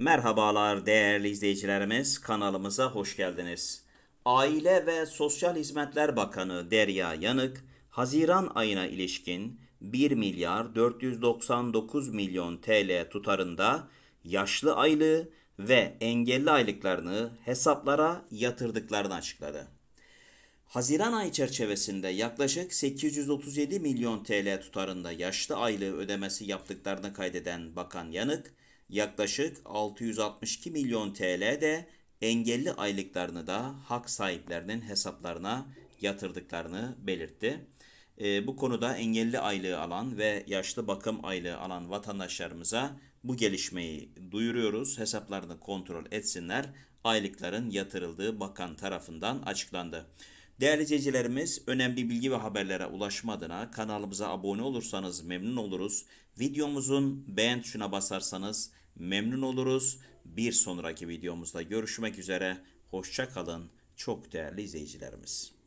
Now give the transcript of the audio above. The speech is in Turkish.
Merhabalar değerli izleyicilerimiz kanalımıza hoş geldiniz. Aile ve Sosyal Hizmetler Bakanı Derya Yanık, Haziran ayına ilişkin 1 milyar 499 milyon TL tutarında yaşlı aylığı ve engelli aylıklarını hesaplara yatırdıklarını açıkladı. Haziran ayı çerçevesinde yaklaşık 837 milyon TL tutarında yaşlı aylığı ödemesi yaptıklarını kaydeden Bakan Yanık, yaklaşık 662 milyon TL de engelli aylıklarını da hak sahiplerinin hesaplarına yatırdıklarını belirtti. Ee, bu konuda engelli aylığı alan ve yaşlı bakım aylığı alan vatandaşlarımıza bu gelişmeyi duyuruyoruz. Hesaplarını kontrol etsinler. Aylıkların yatırıldığı bakan tarafından açıklandı. Değerli izleyicilerimiz, önemli bilgi ve haberlere ulaşma adına kanalımıza abone olursanız memnun oluruz. Videomuzun beğen tuşuna basarsanız memnun oluruz. Bir sonraki videomuzda görüşmek üzere. Hoşça kalın çok değerli izleyicilerimiz.